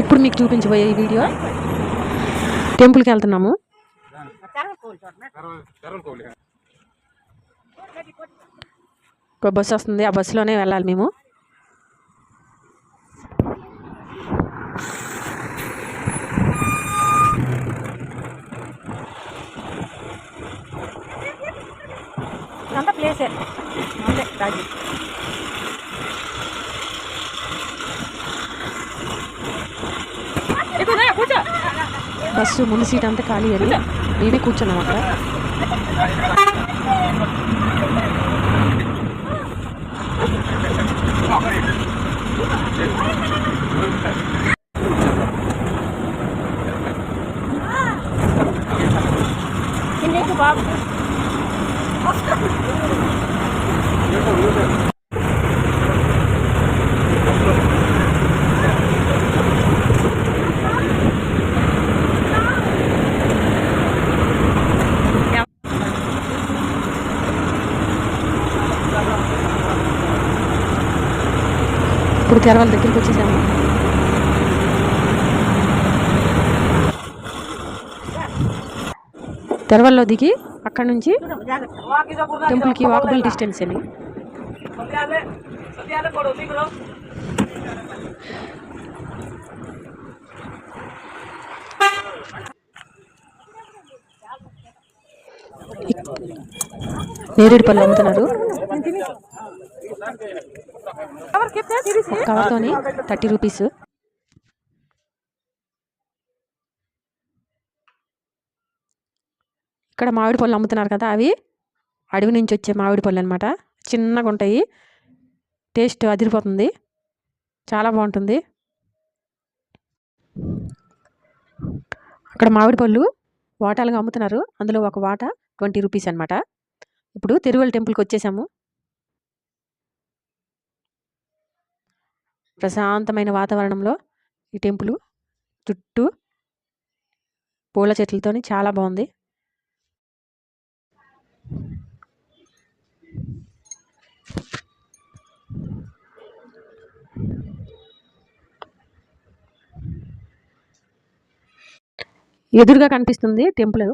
ఇప్పుడు మీకు చూపించబోయే ఈ వీడియో. టెంపుల్కి వెళ్తున్నాము. ఒక బస్సు వస్తుంది. ఆ బస్సులోనే వెళ్ళాలి మేము. అంతా ప్లేసే అంతే రాజీ. బస్సు ముందు సీట్ అంతా ఖాళీ అని మేమే కూర్చున్నాం అక్కడ కిందకి ఇప్పుడు తెరవాళ్ళ దగ్గరికి వచ్చేసాము. తెరవల్లో దిగి అక్కడ నుంచి టెంపుల్కి వాకబుల్ డిస్టెన్స్ అని. నేరేడు పళ్ళు అమ్ముతున్నారు. కవర్తోని థర్టీ రూపీస్. ఇక్కడ మామిడి పళ్ళు అమ్ముతున్నారు కదా అవి. అడవి నుంచి వచ్చే మామిడి పళ్ళు అనమాట చిన్నగా ఉంటాయి. టేస్ట్ అదిరిపోతుంది. చాలా బాగుంటుంది. అక్కడ మామిడి పళ్ళు వాటాలుగా అమ్ముతున్నారు. అందులో ఒక వాట ట్వంటీ రూపీస్ అనమాట ఇప్పుడు తిరువల్ టెంపుల్కి వచ్చేసాము. ప్రశాంతమైన వాతావరణంలో ఈ టెంపుల్ చుట్టూ పూల చెట్లతోని చాలా బాగుంది. ఎదురుగా కనిపిస్తుంది టెంపుల్.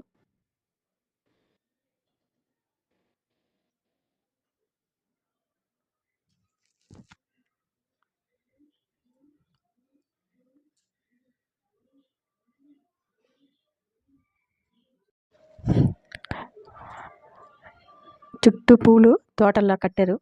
చుట్టూ పూలు తోటల్లా కట్టారు.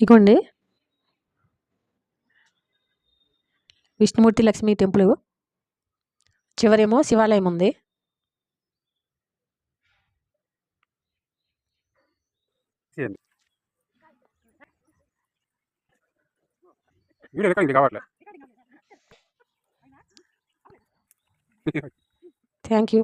ఇగోండి. విష్ణుమూర్తి లక్ష్మీ టెంపుల్. చివరేమో శివాలయం ఉంది. వీడియో కావట్లే. Thank you.